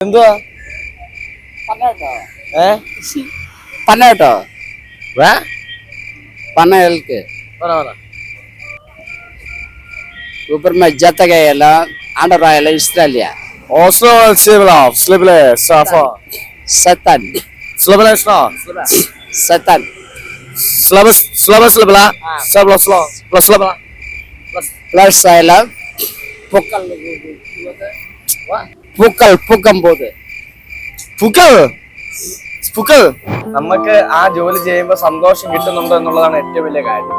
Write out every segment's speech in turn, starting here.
എന്തുവാ? ഏ? പന്ന കേട്ടോ വേ? പന്ന കേൾക്ക് ഊപ്പർ മെ ജത്തകയല്ല ആണ്ടറായല്ല ഇഷ്ടല്ല ഓസോ സിബിളോ സ്ലിബിളെ സാഫോ. സത്തൻ. സ്ലിബിളെ സ്ലോ സത്തൻ. സ്ലബസ് സ്ലബ സ്ലിബിള സ്ലബ സ്ലോ പ്ലസ് സ്ലബ പ്ലസ് ആയല്ല പൊക്കൽ വാ പൂക്കൾ പൂക്കം പോത് പൂക്കൾ? പൂക്കൾ? നമുക്ക് ആ ജോലി ചെയ്യുമ്പോൾ സന്തോഷം കിട്ടുന്നുണ്ടോ എന്നുള്ളതാണ് ഏറ്റവും വലിയ കാര്യം.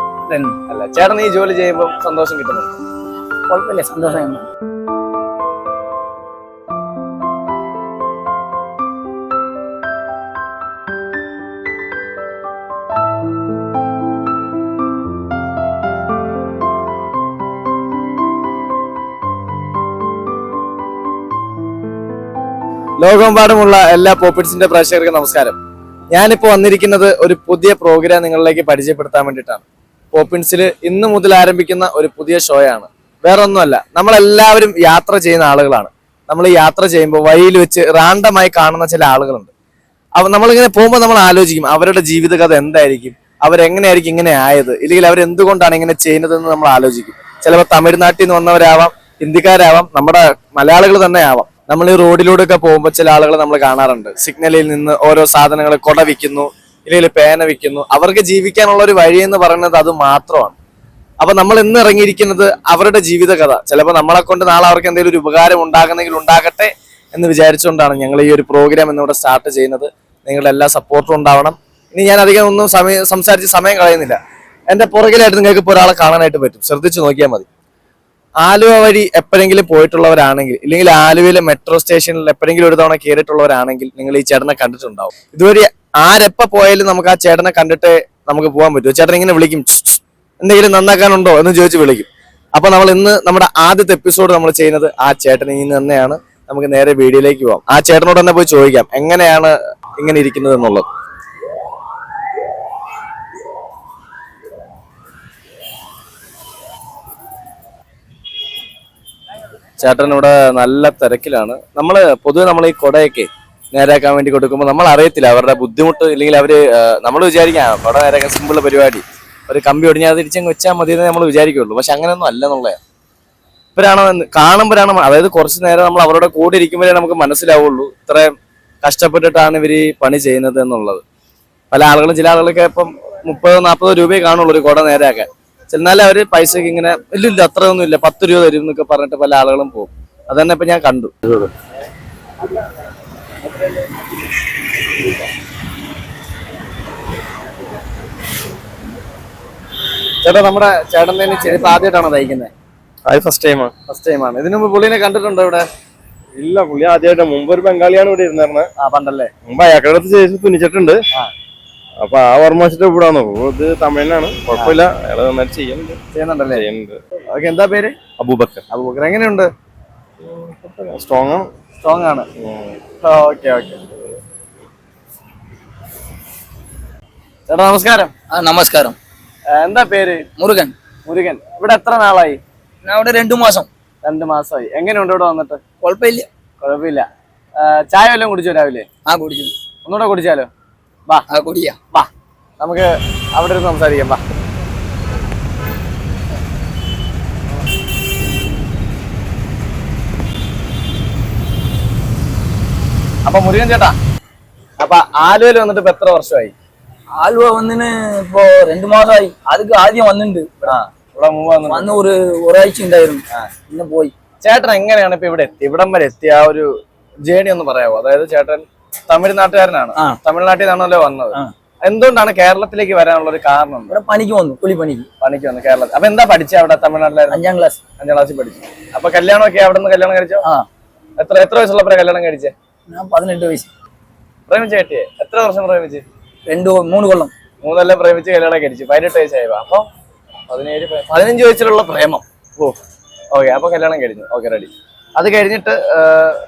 അല്ല ചേട്ടൻ ഈ ജോലി ചെയ്യുമ്പോൾ സന്തോഷം കിട്ടുന്നുണ്ടോ? കുഴപ്പമില്ല സന്തോഷം ലോകമെമ്പാടുമുള്ള എല്ലാ പോപ്പിറ്റ്സിന്റെ പ്രേക്ഷകർക്ക് നമസ്കാരം. ഞാനിപ്പോ വന്നിരിക്കുന്നത് ഒരു പുതിയ പ്രോഗ്രാം നിങ്ങളിലേക്ക് പരിചയപ്പെടുത്താൻ വേണ്ടിയിട്ടാണ്. പോപ്പിൻസിൽ ഇന്ന് മുതൽ ആരംഭിക്കുന്ന ഒരു പുതിയ ഷോയാണ്. വേറെ ഒന്നുമല്ല നമ്മളെല്ലാവരും യാത്ര ചെയ്യുന്ന ആളുകളാണ്. നമ്മൾ യാത്ര ചെയ്യുമ്പോൾ വഴിയിൽ വെച്ച് റാണ്ടമായി കാണുന്ന ചില ആളുകളുണ്ട്. അവ നമ്മളിങ്ങനെ പോകുമ്പോൾ നമ്മൾ ആലോചിക്കും അവരുടെ ജീവിതകഥ എന്തായിരിക്കും? അവരെങ്ങനെയായിരിക്കും ഇങ്ങനെ ആയത്? ഇല്ലെങ്കിൽ അവരെന്തുകൊണ്ടാണ് ഇങ്ങനെ ചെയ്യുന്നതെന്ന് നമ്മൾ ആലോചിക്കും. ചിലപ്പോൾ തമിഴ്നാട്ടിൽ നിന്ന് വന്നവരാവാം ഹിന്ദിക്കാരാവാം നമ്മുടെ മലയാളികൾ തന്നെ ആവാം. നമ്മൾ ഈ റോഡിലൂടെ ഒക്കെ പോകുമ്പോൾ ചില ആളുകൾ നമ്മൾ കാണാറുണ്ട്. സിഗ്നലിൽ നിന്ന് ഓരോ സാധനങ്ങൾ കൊട വിൽക്കുന്നു ഇല്ലെങ്കിൽ പേന വിൽക്കുന്നു. അവർക്ക് ജീവിക്കാനുള്ള ഒരു വഴി എന്ന് പറയുന്നത് അത് മാത്രമാണ്. അപ്പൊ നമ്മൾ ഇന്ന് ഇറങ്ങിയിരിക്കുന്നത് അവരുടെ ജീവിതകഥ. ചിലപ്പോൾ നമ്മളെ കൊണ്ട് നാളെ അവർക്ക് എന്തെങ്കിലും ഒരു ഉപകാരം ഉണ്ടാകുന്നെങ്കിൽ ഉണ്ടാകട്ടെ എന്ന് വിചാരിച്ചുകൊണ്ടാണ് ഞങ്ങൾ ഈ ഒരു പ്രോഗ്രാം എന്നിവിടെ സ്റ്റാർട്ട് ചെയ്യുന്നത്. നിങ്ങളുടെ എല്ലാ സപ്പോർട്ടും ഉണ്ടാവണം. ഇനി ഞാൻ അധികം ഒന്നും സമയം സംസാരിച്ച് സമയം കളയുന്നില്ല. എന്റെ പുറകിലായിട്ട് നിങ്ങൾക്ക് ഇപ്പോൾ ഒരാളെ കാണാനായിട്ട് പറ്റും. ശ്രദ്ധിച്ചു നോക്കിയാൽ മതി. ആലുവ വഴി എപ്പോഴെങ്കിലും പോയിട്ടുള്ളവരാണെങ്കിൽ ഇല്ലെങ്കിൽ ആലുവയിലെ മെട്രോ സ്റ്റേഷനിൽ എപ്പോഴെങ്കിലും ഒരു തവണ കയറിയിട്ടുള്ളവരാണെങ്കിൽ നിങ്ങൾ ഈ ചേട്ടനെ കണ്ടിട്ടുണ്ടാവും. ഇതുവരെ ആരെപ്പ പോയാലും നമുക്ക് ആ ചേട്ടനെ കണ്ടിട്ട് നമുക്ക് പോകാൻ പറ്റുമോ ചേട്ടൻ ഇങ്ങനെ വിളിക്കും "ഛ്, ഛ്, എന്തെങ്കിലും നന്നാക്കാനുണ്ടോ? എന്ന് ചോദിച്ച് വിളിക്കും. അപ്പൊ നമ്മൾ ഇന്ന് നമ്മുടെ ആദ്യത്തെ എപ്പിസോഡ് നമ്മൾ ചെയ്യുന്നത് ആ ചേട്ടനിൽ നിന്ന് തന്നെയാണ്. നമുക്ക് നേരെ വീഡിയോയിലേക്ക് പോവാം. ആ ചേട്ടനോട് തന്നെ പോയി ചോദിക്കാം എങ്ങനെയാണ് ഇങ്ങനെ ഇരിക്കുന്നത് എന്നുള്ളത്. ചേട്ടൻ ഇവിടെ നല്ല തിരക്കിലാണ്. നമ്മൾ പൊതുവെ നമ്മൾ ഈ കൊടയൊക്കെ നേരാക്കാൻ വേണ്ടി കൊടുക്കുമ്പോൾ നമ്മൾ അറിയത്തില്ല അവരുടെ ബുദ്ധിമുട്ട് ഇല്ലെങ്കിൽ അവർ നമ്മൾ വിചാരിക്കാം കുട നേരാക്കാൻ സിമ്പിൾ പരിപാടി. ഒരു കമ്പി ഒടിഞ്ഞാൽ തിരിച്ചങ്ങ് വെച്ചാൽ മതി എന്ന് നമ്മൾ വിചാരിക്കുള്ളൂ. പക്ഷെ അങ്ങനെയൊന്നും അല്ല എന്നുള്ളതാണ്. ഇവരാണ് കാണുമ്പോഴാണ് അതായത് കുറച്ച് നേരം നമ്മൾ അവരുടെ കൂടെ ഇരിക്കുമ്പോഴേ നമുക്ക് മനസ്സിലാവുള്ളൂ ഇത്രയും കഷ്ടപ്പെട്ടിട്ടാണ് ഇവർ പണി ചെയ്യുന്നത് എന്നുള്ളത്. പല ആളുകളും ചില ആളുകളൊക്കെ ഇപ്പം മുപ്പതോ നാൽപ്പതോ രൂപയെ കാണുള്ളൂ ഒരു കുട നേരാക്കാൻ ചെന്നാലും അവർ പൈസക്ക് ഇങ്ങനെ ഇല്ല ഇല്ല അത്രയൊന്നും ഇല്ല. പത്ത് രൂപ തരും എന്നൊക്കെ പറഞ്ഞിട്ട് പല ആളുകളും പോകും. അത് തന്നെ ഇപ്പൊ ഞാൻ കണ്ടു. ചേട്ടാ നമ്മുടെ ചേട്ടൻ തന്നെ ചെരുപ്പ് ആദ്യമായിട്ടാണോ തയ്ക്കുന്നത് അത് ഫസ്റ്റ് ടൈമാണ് ഫസ്റ്റ് ടൈമാണ് ഇതിനു മുമ്പ് പുള്ളിനെ കണ്ടിട്ടുണ്ടോ ഇവിടെ? ഇല്ല പുള്ളി ആദ്യമായിട്ട്. മുമ്പ് ഒരു ബംഗാളിയാണ് ഇവിടെ ഇരുന്നിരുന്നത് ആ പണ്ടല്ലേ? മുമ്പ് അയാളുടെ അടുത്ത് ചേച്ചി തുന്നിച്ചിട്ടുണ്ട്. ആ. അപ്പൊ ആ ഓർമ്മ ഇവിടെ അപ്പൊ ഇത് തമിഴിനാണ്. കുഴപ്പമില്ല. അയാൾ നന്നായിട്ട് ചെയ്യുന്നുണ്ട്. ചെയ്യുന്നുണ്ടല്ലേ? ചെയ്യുന്നുണ്ട്. ഓക്കെ എന്താ പേര്? അബൂബക്കർ. അബൂബക്കർ. എങ്ങനെയുണ്ട്? സ്ട്രോങ് ആണ്. സ്ട്രോങ് ആണ്. Okay okay. ചേട്ടാ നമസ്കാരം. ആ നമസ്കാരം. എന്താ പേര്? മുരുകൻ. മുരുകൻ. ഇവിടെ എത്ര നാളായി? ഞാൻ അവിടെ രണ്ടു മാസം. രണ്ടു മാസമായി. എങ്ങനെയുണ്ട് ഇവിടെ വന്നിട്ട്? കുഴപ്പമില്ല. കുഴപ്പമില്ല. ചായ വല്ലതും കുടിച്ചോ രാവിലെ? ആ കുടിച്ചു ഒന്നുകൂടെ കുടിച്ചാലോ? വാ. കൊടിയാ. വാ. നമുക്ക് അവിടെ ഇരുന്ന് സംസാരിക്കാം വാ. അപ്പൊ മുരുകൻ ചേട്ടാ അപ്പൊ ആലുവയിൽ വന്നിട്ട് ഇപ്പൊ എത്ര വർഷമായി? ആലുവ വന്നിന് ഇപ്പൊ രണ്ടു മാസമായി. അതൊക്കെ ആദ്യം വന്നിട്ടുണ്ട്. വന്ന് ഒരു ഒരാഴ്ച ഉണ്ടായിരുന്നു. പിന്നെ പോയി. ചേട്ടൻ എങ്ങനെയാണ് ഇപ്പൊ ഇവിടെ എത്തി? ഇവിടം വരെ എത്തിയ ആ ഒരു ജേണി ഒന്ന് പറയാവോ? അതായത് ചേട്ടൻ തമിഴ്നാട്ടുകാരനാണ്. തമിഴ്നാട്ടിൽ നിന്നാണല്ലോ വന്നത്. എന്തുകൊണ്ടാണ് കേരളത്തിലേക്ക് വരാനുള്ള ഒരു കാരണം? ഇവിടെ പണിക്ക് വന്നു കുളി പണിക്ക്. പണിക്ക് വന്നു കേരളത്തിൽ. അപ്പൊ എന്താ പഠിച്ചത് അവിടെ തമിഴ്നാട്ടിലായിരുന്നു? അഞ്ചാം ക്ലാസ്. അഞ്ചാം ക്ലാസ്സിൽ പഠിച്ചു. അപ്പൊ കല്യാണമൊക്കെ അവിടെ നിന്ന് കല്യാണം കഴിച്ചോ? എത്ര എത്ര വയസ്സുള്ളപ്പോഴാണ് കല്യാണം കഴിച്ചേ? ഞാൻ പതിനെട്ട് വയസ്സ്. പ്രേമിച്ച കെട്ടിയേ? എത്ര വർഷം പ്രേമിച്ച്? രണ്ട് മൂന്ന് കൊല്ലം. മൂന്നെല്ലാം പ്രേമിച്ച് കല്യാണം കഴിച്ചു. പതിനെട്ട് വയസ്സായപ്പോ അപ്പൊ പതിനേഴ് പതിനഞ്ച് വയസ്സിലുള്ള പ്രേമം. ഓ ഓക്കെ. അപ്പൊ കല്യാണം കഴിഞ്ഞു. Okay ready. അത് കഴിഞ്ഞിട്ട്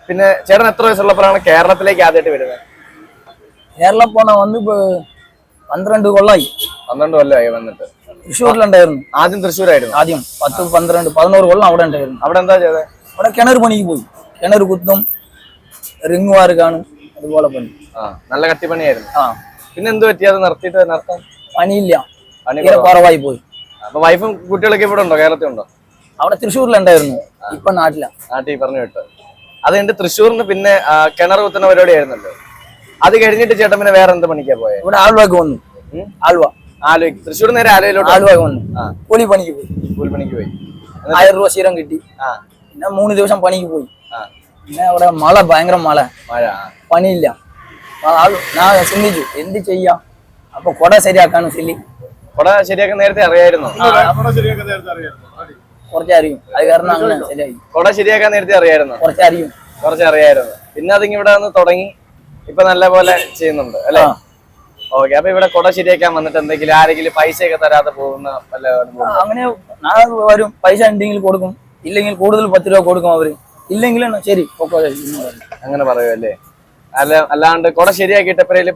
പിന്നെ ചേട്ടൻ എത്ര വയസ്സുള്ളപ്പോഴാണ് കേരളത്തിലേക്ക് ആദ്യമായിട്ട് വരുന്നത്? കേരളം പോണ വന്ന് പന്ത്രണ്ട് കൊള്ളായി പന്ത്രണ്ട് കൊല്ലമായി വന്നിട്ട്. തൃശ്ശൂരിലുണ്ടായിരുന്നു. ആദ്യം തൃശ്ശൂരായിരുന്നു? ആദ്യം പത്ത് പന്ത്രണ്ട് പതിനോറ് കൊല്ലം അവിടെ ഉണ്ടായിരുന്നു. അവിടെ എന്താ ചെയ്തത് അവിടെ കിണർ പണിക്ക് പോയി. കിണർ കുത്തും റിങ് വാറ് കാണും അതുപോലെ പണി ആ നല്ല കട്ടിപ്പണിയായിരുന്നു. ആ. പിന്നെ എന്ത് പറ്റി? അത് നിർത്തിയിട്ട് നിർത്താൻ? പണിയില്ല. പണി കുറവായി പോയി. അപ്പൊ വൈഫും കുട്ടികളൊക്കെ ഇവിടെ ഉണ്ടോ? കേരളത്തിൽ ഉണ്ടോ? അവിടെ തൃശ്ശൂരിലുണ്ടായിരുന്നു. ഇപ്പൊ നാട്ടിലാണ് നാട്ടിൽ പറഞ്ഞു കേട്ടോ. അത് എന്റെ തൃശ്ശൂരിന് പിന്നെ കിണർ കുത്തുന്ന പരിപാടി ആയിരുന്നല്ലോ അത് കഴിഞ്ഞിട്ട് ചേട്ടൻ പിന്നെ വേറെ എന്ത് പണിക്കാ പോയത് ഇവിടെ ആലുവക്ക് വന്നു? ആലുവ. ആലുവ തൃശ്ശൂർ നേരെ ആലുവയിലോട്ട് ആലുവക്ക് വന്നു. ആ. കൂലി പണിക്ക് പോയി. കൂലി പണിക്ക് പോയി ആയിരം രൂപ ശീലം കിട്ടി. പിന്നെ മൂന്ന് ദിവസം പണിക്ക് പോയി. പിന്നെ അവിടെ മഴ ഭയങ്കര മഴ. മഴ ആ. പണിയില്ല. ഞാൻ ചിന്തിച്ചു. എന്ത് ചെയ്യാം? അപ്പൊ കൊട ശരിയാക്കാണ് സില്ലി കൊട ശരിയാക്കാൻ നേരത്തെ അറിയായിരുന്നു. കുറച്ച് അറിയും അത് കാരണം അങ്ങനെ ശരിയായി. കൊട ശരിയാക്കാൻ നേരത്തെ അറിയായിരുന്നു. കുറച്ചറിയും കുറച്ചറിയായിരുന്നു. പിന്നെ അതിങ്ങ് ഇവിടെ വന്ന് തുടങ്ങി. ഇപ്പൊ നല്ല പോലെ ചെയ്യുന്നുണ്ട് അല്ലെ. ഓക്കെ അപ്പൊ ഇവിടെ കുട ശരിയാക്കാൻ വന്നിട്ട് എന്തെങ്കിലും ആരെങ്കിലും പൈസ ഒക്കെ തരാതെ പോകുന്ന വല്ല അനുഭവം ഉണ്ടോ? അങ്ങനെ വരും. പൈസ ഉണ്ടെങ്കിൽ കൊടുക്കും. ഇല്ലെങ്കിൽ കൂടുതൽ പത്ത് രൂപ കൊടുക്കും അവർ. ഇല്ലെങ്കിലും ശരി. അങ്ങനെ പറയുമല്ലേ അല്ല അല്ലാണ്ട് കുട ശരിയാക്കിയിട്ട് എപ്പോഴേലും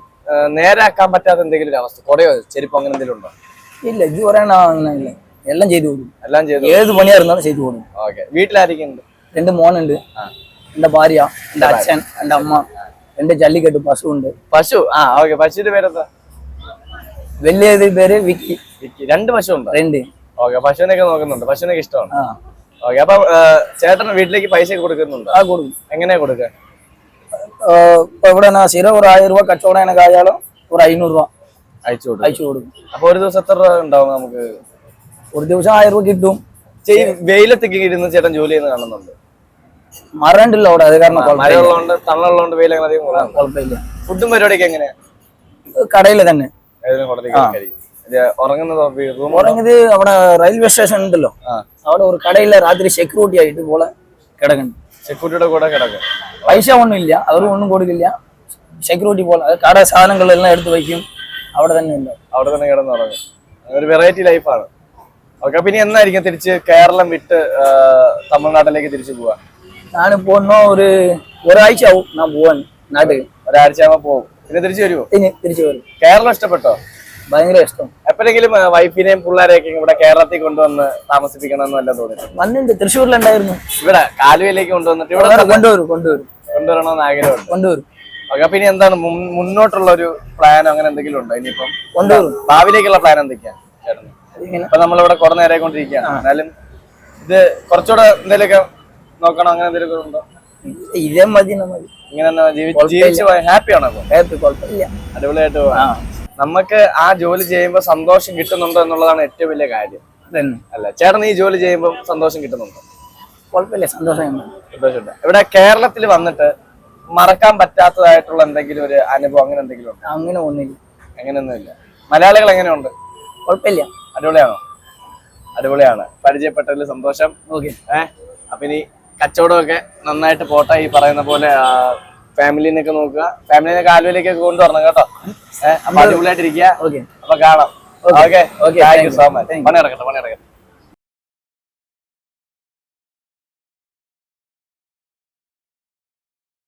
നേരാക്കാൻ പറ്റാത്ത എന്തെങ്കിലും ഒരു അവസ്ഥ. കുടയോ ചെരുപ്പോ അങ്ങനെ എന്തെങ്കിലും ഉണ്ടോ? ഇല്ല ഇത് ഇല്ല എല്ലാം ചെയ്തു കൊടുക്കും. എല്ലാം ചെയ്തു ഏത് പണിയായിരുന്നാലും ചെയ്തു കൊടുക്കും. ഓക്കെ. വീട്ടിലായിരിക്കുന്നുണ്ട് രണ്ട് മോനുണ്ട്. എന്റെ ഭാര്യ എന്റെ അച്ഛൻ എന്റെ അമ്മ എന്റെ ജല്ലിക്കെട്ട് പശുവുണ്ട്. പശു? ആ ഓക്കെ. പശുവിന്റെ പേരെന്താ? വലിയ പേര് വിക്കി. വിക്കി. രണ്ട് പശു ഉണ്ട് രണ്ട്. ഓക്കെ. പശുവിനൊക്കെ നോക്കുന്നുണ്ട്. പശുവിനൊക്കെ ഇഷ്ടമാണ്. ഓക്കെ. അപ്പൊ ചേട്ടൻ വീട്ടിലേക്ക് പൈസ കൊടുക്കുന്നുണ്ട്? ആ കൊടുക്കും. എങ്ങനെയാ കൊടുക്കുക? ഇവിടെ സ്ഥിരം ഒരു ആയിരം രൂപ കച്ചവടം എനിക്ക് ആയാലും ഒരു അഞ്ഞൂറ് രൂപ അയച്ചു കൊടുക്കും. അയച്ചു കൊടുക്കും. അപ്പൊ ഒരു ദിവസം എത്ര രൂപ ഉണ്ടാവും നമുക്ക്? ഒരു ദിവസം ആയിരം രൂപ കിട്ടും. വെയിലത്ത് വെയിലത്തേക്ക് ഇരുന്ന് ചേട്ടൻ ജോലി ചെയ്യുന്ന കാണുന്നുണ്ട്. മറണ്ടില്ല അവിടെ അത് കാരണം. മഴയുള്ളതുകൊണ്ട് തണലുള്ളതുകൊണ്ട് വെയിൽ അങ്ങനെ അധികം കുഴപ്പമില്ല. ഫുഡും പരിപാടിയൊക്കെ എങ്ങനെയാ? കടയിൽ തന്നെ. ഉറങ്ങുന്നത് ഉറങ്ങുന്നതോ അവിടെ റെയിൽവേ സ്റ്റേഷൻ ഉണ്ടല്ലോ. അവിടെ ഒരു കടയിൽ രാത്രി സെക്യൂരിറ്റി ആയിട്ട് പോലെ കിടക്കുന്നു സെക്യൂരിറ്റിയുടെ കൂടെ കിടക്കും. പൈസ ഒന്നും ഇല്ല അവരും ഒന്നും കൊടുക്കില്ല. സെക്യൂരിറ്റി പോലെ കട സാധനങ്ങളെല്ലാം എടുത്ത് വയ്ക്കും. അവിടെ തന്നെ ഉണ്ട്. അവിടെ തന്നെ കിടന്നുറങ്ങും. ഒരു വെറൈറ്റി ലൈഫാണ് ഓക്കെ പിന്നെ എന്നായിരിക്കും തിരിച്ച് കേരളം വിട്ട് തമിഴ്നാട്ടിലേക്ക് തിരിച്ചു പോവാ? ഞാൻ ഒന്നും ഒരു ഒരാഴ്ച ആവും ഞാൻ പോവാൻ. നാട്ടിൽ ഒരാഴ്ച ആകുമ്പോ പോകും പിന്നെ തിരിച്ചു വരുമോ ഇനി തിരിച്ചു വരും. കേരളം ഇഷ്ടപ്പെട്ടോ? ഭയങ്കര ഇഷ്ടം. എപ്പോഴെങ്കിലും വൈഫിനെയും പിള്ളേരെയൊക്കെ ഇവിടെ കേരളത്തിൽ കൊണ്ടുവന്ന് താമസിപ്പിക്കണമെന്ന് വല്ല തോന്നിയിട്ടുണ്ട് വന്നിട്ട് തൃശ്ശൂരിലുണ്ടായിരുന്നു. ഇവിടെ കാലുവയിലേക്ക് കൊണ്ടുവന്നിട്ട് ഇവിടെ കൊണ്ടുവരും കൊണ്ടുവരും കൊണ്ടുവരണമെന്ന് ആഗ്രഹമുണ്ട്. കൊണ്ടുവരും. ഓക്കെ ഇനി എന്താണ് മുന്നോട്ടുള്ള ഒരു പ്ലാൻ അങ്ങനെ എന്തെങ്കിലും ഉണ്ടോ ഇനിയിപ്പം? കൊണ്ടുവരും. ഭാവിയിലേക്കുള്ള പ്ലാൻ എന്തൊക്കെയാണ് ചേട്ടന്? ഇപ്പൊ നമ്മളിവിടെ കുറെ നേരായിക്കൊണ്ടിരിക്കുകയാണ് എന്നാലും ഇത് കുറച്ചുകൂടെ എന്തെങ്കിലുമൊക്കെ നോക്കണം? അങ്ങനെ എന്തെങ്കിലും ഉണ്ടോ? ഇതേ മതി മതി. ഇങ്ങനെ ജീവിച്ച് ഹാപ്പി ആണോ അപ്പൊ ഹാപ്പി കുഴപ്പമില്ല. അടിപൊളിയായിട്ട് നമുക്ക് ആ ജോലി ചെയ്യുമ്പോൾ സന്തോഷം കിട്ടുന്നുണ്ടോ എന്നുള്ളതാണ് ഏറ്റവും വലിയ കാര്യം. അല്ല ചേട്ടൻ ഈ ജോലി ചെയ്യുമ്പോൾ സന്തോഷം കിട്ടുന്നുണ്ടോ? കുഴപ്പമില്ല സന്തോഷം സന്തോഷമുണ്ട്. ഇവിടെ കേരളത്തിൽ വന്നിട്ട് മറക്കാൻ പറ്റാത്തതായിട്ടുള്ള എന്തെങ്കിലും ഒരു അനുഭവം അങ്ങനെ എന്തെങ്കിലും ഉണ്ടോ? അങ്ങനെ ഒന്നില്ല അങ്ങനെയൊന്നുമില്ല. മലയാളികൾ എങ്ങനെയുണ്ട്? കുഴപ്പമില്ല. അടിപൊളിയാണോ? അടിപൊളിയാണ്. പരിചയപ്പെട്ടതിൽ സന്തോഷം. ഓക്കെ. ഏഹ് അപ്പൊ ഇനി കച്ചവടമൊക്കെ നന്നായിട്ട് പോട്ടെ ഈ പറയുന്ന പോലെ ഫാമിലിനൊക്കെ നോക്കുക. ഫാമിലിനെ ഫാമിലിനൊക്കെ കൊണ്ടു കൊണ്ടുവരണം കേട്ടോ. ഏഹ് അപ്പൊ അടിപൊളിയായിട്ടിരിക്കുക. ഓക്കെ. അപ്പൊ കാണാം. Okay. Okay. Thank you so much. പണി നടക്കട്ടെ പണി നടക്കട്ടെ.